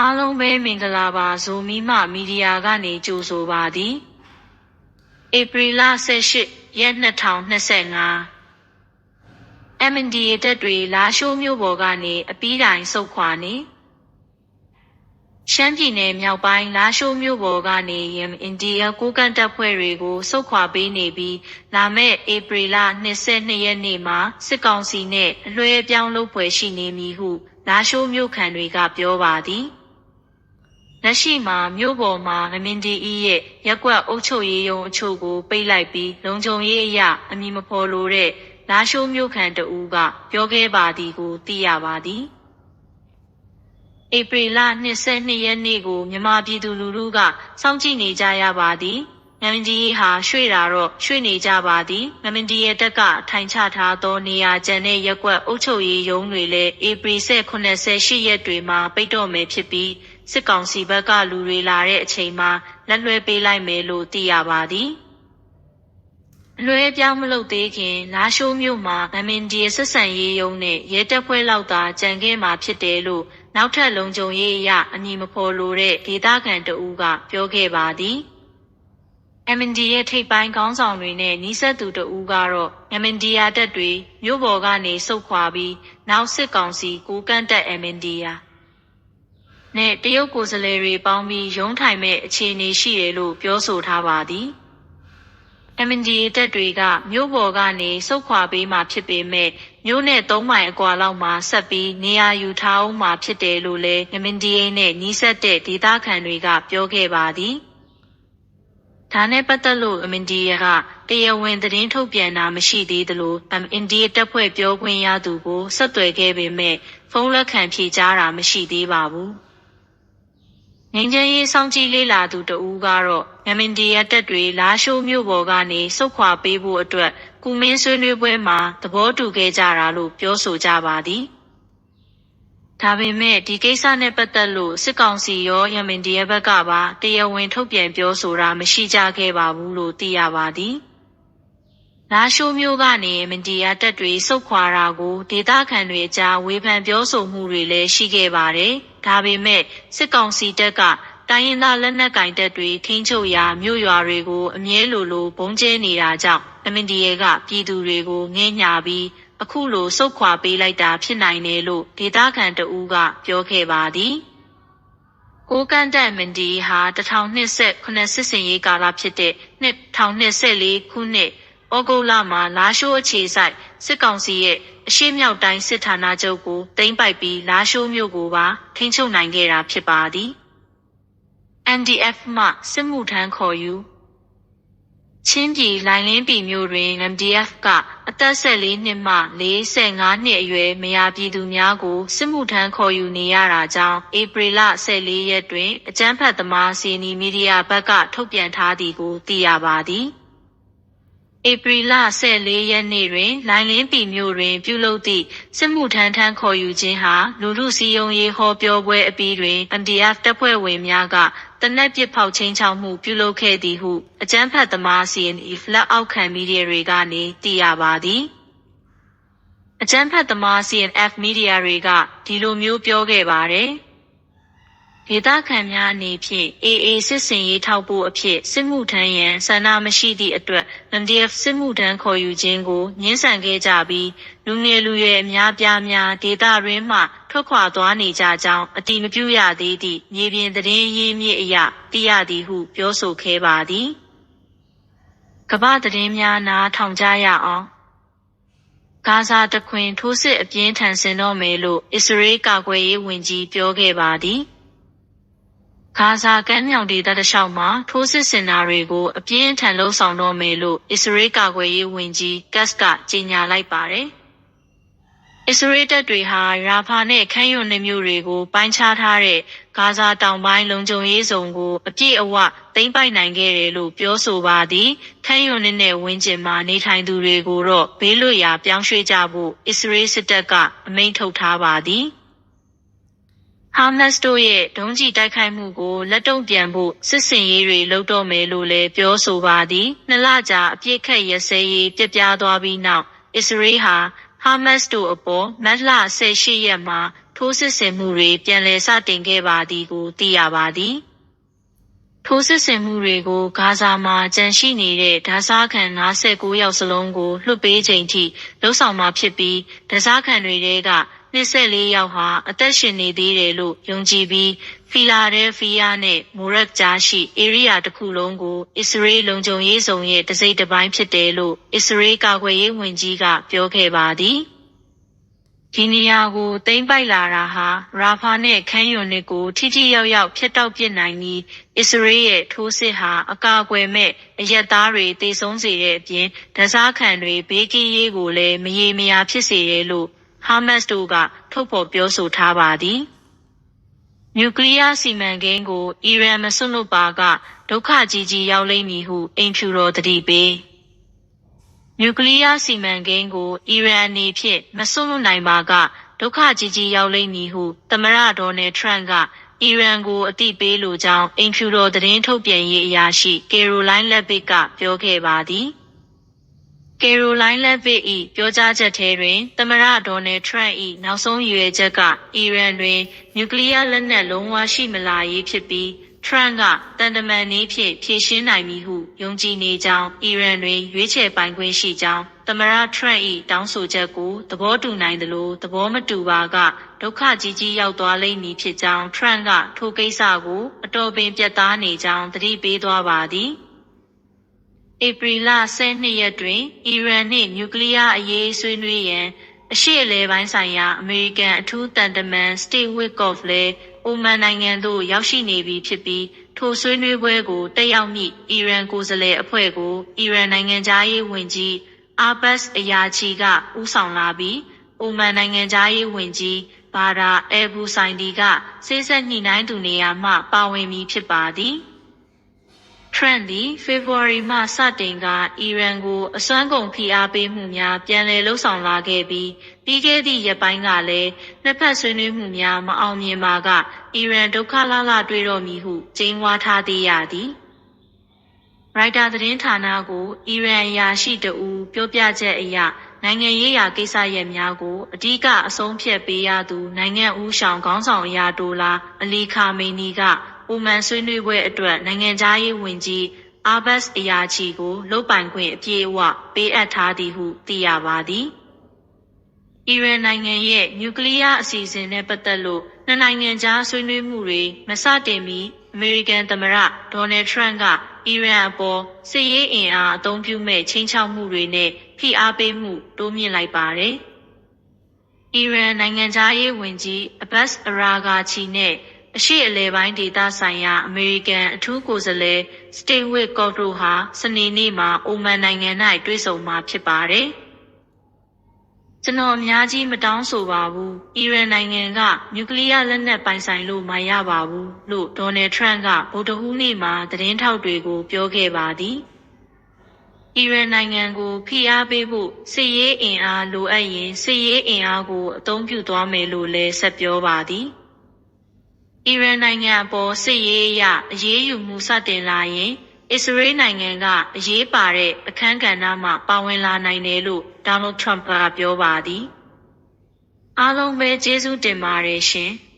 အားလုံးပဲမင်္ဂလာပါဇိုမီမမီဒီယာကနေကြိုဆိုပါသည်ဧပြီလ18ရက်2025 MNDA တက်တွေလာရှိုးမြို့ပေါ်ကနေအပီးတိုင်ဆုတ်ခွာနေရှမ်းပြည်နယ်မြောက်ပိုင်းလာရှိုးမြို့ပေါ်ကနေယမ်အိန္ဒိယကိုကန်တပ်ဖွဲ့တွေကိုစုခွာပေးနေပြီးလာမယ့်ဧပြီလ22ရက်နေ့မှာစစ်ကောင်စီနဲ့အလွှဲအပြောင်းလုပ်ဖွယ်ရှိနေမည်ဟုလာရှိုးမြို့ခံတွေကပြောပါသည် လက်ရှိမှာမြို့ပေါ်မှာမမင်ဒီအီရဲ့ရက်ကွက်အုပ်ချုပ်ရေးရုံးအချို့ကိုပိတ်လိုက်ပြီးလုံခြုံရေးအရာအမည်မဖော်လိုတဲ့လာရှိုးမြို့ခံတဦးကပြောခဲ့ပါသည်ကိုသိရပါသည်ဧပြီလ22ရက်နေ့ကိုမြန်မာပြည်သူလူထုကစောင့်ကြည့်နေကြရပါသည်ငမင်ဒီဟာရွှေ့တာတော့ရွှေ့နေကြပါသည်ငမင်ဒီရဲ့တက်ကထိုင်ချထားသောနေရာကျန်တဲ့ရက်ကွက်အုပ်ချုပ်ရေးရုံးတွေလည်းဧပြီ18ရက်တွေမှာပိတ်တော့မယ်ဖြစ်ပြီး စစ်ကောင်စီဘက်ကလူတွေလာတဲ့အချိန်မှာလက်လွှဲပေးလိုက်မယ်လို့သိရပါသည်အလွဲပြောင်းမလုပ်သေးခင်လာရှိုးမြို့မှာဗမင်ဒီဆက်ဆံရေးရုံးနဲ့ရဲတပ်ဖွဲ့လောက်သာကြံခဲ့မှာဖြစ်တယ်လို့နောက်ထပ်လုံခြုံရေးအရအမည်မဖော်လိုတဲ့ဒေသခံတဦးကပြောခဲ့ပါသည် MND ရဲ့ထိပ်ပိုင်းခေါင်းဆောင်တွေနဲ့နီးစပ်သူတဦးကတော့ MND ရတက်တွေမြို့ပေါ်ကနေစုတ်ခွာပြီးနောက်စစ်ကောင်စီကိုကန့်တက် MND ရ နဲ့တရုတ်ကိုယ်စားလှယ်တွေပေါင်းပြီးရုံးထိုင်မဲ့အခြေအနေရှိတယ်လို့ပြောဆိုထားပါသည် MND တက်တွေကမြို့ပေါ်ကနေစုတ်ခွာပေးမှဖြစ်ပေမဲ့မြို့နဲ့၃မိုင်အကွာလောက်မှာဆက်ပြီးနေရာယူထားအောင်မှဖြစ်တယ်လို့လည်း MND နဲ့နီးစပ်တဲ့ဒေသခံတွေကပြောခဲ့ပါသည်ဒါနဲ့ပတ်သက်လို့ MND ကတရားဝင်သတင်းထုတ်ပြန်တာမရှိသေးသလို MND တပ်ဖွဲ့ပြောခွင့်ရသူကိုဆက်သွယ်ခဲ့ပေမဲ့ဖုန်းလက်ခံဖြေကြားတာမရှိသေးပါဘူး ငင်းချမ်းရေးစောင့်ကြည့်လေ့လာသူတဦးကတော့မမင်ဒီရတက်တွေလာရှိုးမြို့ပေါ်ကနေစုတ်ခွာပေးဖို့အတွက်ကုမင်းဆွေးနွေးပွဲမှာသဘောတူခဲ့ကြတာလို့ပြောဆိုကြပါသည်ဒါပေမဲ့ဒီကိစ္စနဲ့ပတ်သက်လို့စစ်ကောင်စီရောယမင်ဒီရဲ့ဘက်ကပါတရားဝင်ထုတ်ပြန်ပြောဆိုတာမရှိကြခဲ့ပါဘူးလို့သိရပါသည် လာရှိုးမျိုးကနေမင်ဒီယာတက်တွေစုတ်ခွာတာကိုဒေသခံတွေအကြားဝေဖန်ပြောဆိုမှုတွေလည်းရှိခဲ့ပါတယ်။ဒါပေမဲ့စစ်ကောင်စီတပ်ကတိုင်းရင်းသားလက်နက်ကင်တပ်တွေထိန်းချုပ်ရာမြို့ရွာတွေကိုအမြဲလိုလိုဘုံကျဲနေတာကြောင့်အမင်ဒီယေကပြည်သူတွေကိုငဲ့ညာပြီးအခုလိုစုတ်ခွာပေးလိုက်တာဖြစ်နိုင်တယ်လို့ဒေသခံတဦးကပြောခဲ့ပါသည်။ကိုကန်တက်မင်ဒီဟာ1029စစ်စင်ရေးကာလဖြစ်တဲ့2024ခုနှစ် ဩဂုတ်လမှာလာရှိုးအခြေဆိုင်စစ်ကောင်စီရဲ့အရှိမြောက်တိုင်းစစ်ဌာနချုပ်ကိုသိမ်းပိုက်ပြီးလာရှိုးမြို့ကိုပါထိန်းချုပ်နိုင်ခဲ့တာဖြစ်ပါသည်။ NDF မှစစ်မှုထမ်းခေါ်ယူချင်းပြည်လိုင်လင်းပြည်မြို့တွင် MDF ကအသက်14နှစ်မှ45နှစ်အရွယ်မယာပြည်သူများကိုစစ်မှုထမ်းခေါ်ယူနေရတာကြောင့်ဧပြီလ14ရက်တွင်အကြမ်းဖက်သမားစီနီမီဒီယာဘက်ကထုတ်ပြန်ထားသည်ကိုသိရပါသည်။ ဧပြီလ14ရက်နေ့တွင်လိုင်လင်းပြည်မြို့တွင် ပြုလုပ်သည့်စစ်မှုထမ်းထမ်းခေါ်ယူခြင်းဟာလူလူစည်းရုံးရေးဟောပြောပွဲအပြီးတွင် MDF တပ်ဖွဲ့ဝင်များကတနက်ပစ်ဖောက်ချင်းချောက်မှုပြုလုပ်ခဲ့သည်ဟုအကြမ်းဖက်သမား CNF လက်အောက်ခံမီဒီယာတွေကနေသိရပါသည်အကြမ်းဖက်သမား CNF မီဒီယာတွေကဒီလိုမျိုးပြောခဲ့ပါတယ်။ ဒေသခံများအနေဖြင့်အေးအေးစစ်စင်ရေးထောက်ပို့အဖြစ်စစ်မှုထမ်းရန်ဆန္ဒမရှိသည့်အတွက် MDF စစ်မှုထမ်းခေါ်ယူခြင်းကိုညှင်းဆန်ခဲ့ကြပြီး လူငယ်လူရွယ်အများပြားများဒေသရင်းမှထွက်ခွာသွားနေကြကြောင်းအတိမပြုရသေးသည့်မြေပြင်သတင်းရင်းမြစ်အရသိရသည်ဟုပြောဆိုခဲ့ပါသည်ကမ္ဘာသတင်းများနားထောင်ကြရအောင်ဂါဇာတခွင်ထိုးစစ်အပြင်းထန်ဆင်တော့မယ်လို့အစ္စရေးကာကွယ်ရေးဝန်ကြီးပြောခဲ့ပါသည်။ ဂါဇာကမ်းမြောင်ဒေသတစ်လျှောက်မှာ ထိုးစစ်ဆင်တာတွေကို အပြင်းအထန်လှုံ့ဆော်တော့မယ်လို့ အစ္စရေးကာကွယ်ရေးဝန်ကြီးကတ်ကကြေညာလိုက်ပါတယ်။အစ္စရေးတပ်တွေဟာ ရာဖာနဲ့ခန်းယွန်နေမျိုးတွေကို ပိုင်းခြားထားတဲ့ဂါဇာတောင်ပိုင်းလုံခြုံရေးဇုံကို အပြည့်အဝသိမ်းပိုက်နိုင်ခဲ့တယ်လို့ပြောဆိုပါသည်ခန်းယွန်နဲ့ဝင်းကျင်မှာနေထိုင်သူတွေကိုတော့ဘေးလွတ်ရာပြောင်းရွှေ့ကြဖို့အစ္စရေးစစ်တပ်ကအမိန့်ထုတ်ထားပါသည်။ ဟာမတ်တို့ရဲ့ဒုံးကျည်တိုက်ခိုက်မှုကိုလက်တုံ့ပြန်ဖို့စစ်စင်ရေးတွေလုပ်တော့မယ်လို့လည်းပြောဆိုပါသည်နှစ်လကြာအပြစ်ခတ်ရစဲရေးပြပြသွားပြီးနောက်အစ္စရေးဟာဟာမတ်တို့အပေါ်မတ်လ18ရက်မှာထိုးစစ်ဆင်မှုတွေပြန်လည်စတင်ခဲ့ပါသည်ကိုသိရပါသည်ထိုးစစ်ဆင်မှုတွေကိုဂါဇာမှာကြန့်ရှိနေတဲ့ဒါဇာခံ59ယောက်စလုံးကိုလွှတ်ပေးချိန်ထိလှုပ်ဆောင်မှာဖြစ်ပြီးဒါဇာခံတွေတဲက 24ယောက်ဟာအသက်ရှင်နေသေးတယ်လို့ယုံကြည်ပြီးဖီလာဒဲဖီးယားနဲ့မိုရက်ကြားရှိဧရိယာတစ်ခုလုံးကိုအစ္စရေးလုံခြုံရေးဆောင်ရဲ့တစိမ့်တစ်ပိုင်းဖြစ်တယ်လို့အစ္စရေးကာကွယ်ရေးဝန်ကြီးကပြောခဲ့ပါသည်ဒီနေရာကိုသိမ်းပိုက်လာတာဟာရာဖာနဲ့ခန်းယွန်နစ်ကိုထိထိရောက်ရောက်ဖျက်တောက်ပစ်နိုင်ပြီးအစ္စရေးရဲ့ထိုးစစ်ဟာအကာအကွယ်မဲ့အရက်သားတွေတေဆုံးစေတဲ့အပြင်ဒဇာခံတွေဘေးကင်းရေးကိုလည်းမရေမရာဖြစ်စေတယ်လို့ ဟာမတ်စ်တို့ကထုတ်ဖော်ပြောဆိုထားပါသည်နျူကလ িয়ার စီမံကိန်းကိုအီရန်မစွန့်လွတ်ပါကဒုက္ခကြီးကြီးရောက်လိမ့်မည်ဟုအိမ်ဖြူတော်တတိပေးနျူကလ িয়ার စီမံကိန်းကိုအီရန်အနေဖြင့်မစွန့်လွတ်နိုင်ပါကဒုက္ခကြီးကြီးရောက်လိမ့်မည်ဟုသမ္မတဒေါ်နယ်ထရန့်ကအီရန်ကိုအတိပေးလိုကြောင်းအိမ်ဖြူတော်သတင်းထုတ်ပြန်ရေးအရာရှိကယ်ရိုလိုင်းလက်ဗစ်ကပြောခဲ့ပါသည်။ ကယ်ရိုလိုင်းလက်ဗစ်၏ပြောကြားချက်ထဲတွင်သမ္မတဒေါ်နယ်ထရန့်၏နောက်ဆုံးရည်ရွယ်ချက်က အီရန်တွင်နျူကလ িয়ার လက်နက်လုံးဝရှိမလာရေးဖြစ်ပြီးထရန့်ကတန်တမန်နည်းဖြင့်ဖြည့်ရှင်းနိုင်မည်ဟုယုံကြည်နေကြောင်းအီရန်တွင်ရွေးချယ်ပိုင်ခွင့်ရှိကြောင်းသမ္မတထရန့်၏တောင်းဆိုချက်ကိုသဘောတူနိုင်သလိုသဘောမတူပါကဒုက္ခကြီးကြီးရောက်သွားလိမ့်မည်ဖြစ်ကြောင်းထရန့်ကထိုကိစ္စကိုအတော်ပင်ပြတ်သားနေကြောင်းသတိပေးသွားပါသည်။ ဧပြီလ12ရက်တွင်အီရန်နှင့်နျူကလ িয়ার အရေးဆွေးနွေးရန်အရှေ့အလယ်ပိုင်းဆိုင်ရာအမေရိကန်အထူးတန်တမန် Steve Witkoff လည်းအိုမန်နိုင်ငံသို့ရောက်ရှိနေပြီဖြစ်ပြီးထိုဆွေးနွေးပွဲကိုတက်ရောက်မည့်အီရန်ကိုယ်စားလှယ်အဖွဲ့ကိုအီရန်နိုင်ငံသားရေးဝန်ကြီးအာဘတ်အယာချီကဦးဆောင်လာပြီးအိုမန်နိုင်ငံသားရေးဝန်ကြီးဘာဒါအဲဘူဆိုင်ဒီကစေဆက်ညှိနှိုင်းသူနေရာမှပါဝင်မည်ဖြစ်ပါသည်။ Trump သည် ဖေဖော်ဝါရီမှစတင်ကအီရန်ကို အစွမ်းကုန်ဖိအားပေးမှုများ ပြန်လည်လှုပ်ဆောင်လာခဲ့ပြီး ပြီးခဲ့သည့်ရက်ပိုင်းကလည်း နှစ်ဖက်ဆွေးနွေးမှုများ မအောင်မြင်ပါက အီရန်ဒုက္ခလာလာတွေ့တော့မည်ဟု ကြေညာထားသေးရသည် ရိုက်တာသတင်းဌာနကို အီရန်ရာရှိတဦး ပြောပြချက်အရ နိုင်ငံရေးရာကိစ္စရပ်များကို အဓိကအဆုံးဖြတ်ပေးရသူ နိုင်ငံဦးဆောင်ခေါင်းဆောင်အရာတိုလာ အလီခါမေနီက ပုံမှန်ဆွေးနွေးပွဲအတွက်နိုင်ငံသားရေးဝန်ကြီးအာဘတ်အယာချီကိုလုတ်ပိုင်ခွင့်အပြည့်အဝပေးအပ်ထားသည်ဟုသိရပါသည်။အီရန်နိုင်ငံရဲ့နျူကလ িয়ার အစီအစဉ်နဲ့ပတ်သက်လို့နှစ်နိုင်ငံကြားဆွေးနွေးမှုတွေမစတင်မီအမေရိကန်သမ္မတဒေါ်နယ်ထရန့်ကအီရန်အပေါ်စစ်ရေးအင်အားအသုံးပြုမဲ့ချင်းချောက်မှုတွေနဲ့ဖိအားပေးမှုတိုးမြင့်လိုက်ပါတယ်။အီရန်နိုင်ငံသားရေးဝန်ကြီးအဘတ်အရာဂါချီနဲ့ အရှိအလဲပိုင်းဒေသဆိုင်ရာအမေရိကန်အထူးကိုယ်စားလှယ်စတိန်ဝစ်ကော့တိုဟာစနေနေ့မှာအိုမန်နိုင်ငံ၌တွေ့ဆုံမှာဖြစ်ပါတယ်။ကျွန်တော်အများကြီးမတောင်းဆိုပါဘူး။အီရန်နိုင်ငံကနျူကလ িয়ার လက်နက်ပိုင်ဆိုင်လို့မရပါဘူးလို့ဒေါ်နယ်ထရန့်ကဗုဒ္ဓဟူးနေ့မှာသတင်းထောက်တွေကိုပြောခဲ့ပါသည်။အီရန်နိုင်ငံကိုဖိအားပေးဖို့စစ်ရေးအင်အားလိုအပ်ရင်စစ်ရေးအင်အားကိုအသုံးပြုသွားမယ်လို့လည်းဆက်ပြောပါသည်။ အီရန်နိုင်ငံအပေါ်စစ်ရေးအရအရေးယူမှုစတင်လာရင် အစ္စရေးနိုင်ငံကအရေးပါတဲ့အခန်းကဏ္ဍမှာပါဝင်လာနိုင်တယ်လို့ဒေါ်နယ်ထရမ့်ကပြောပါသည် အားလုံးပဲကျေးဇူးတင်ပါတယ်ရှင်။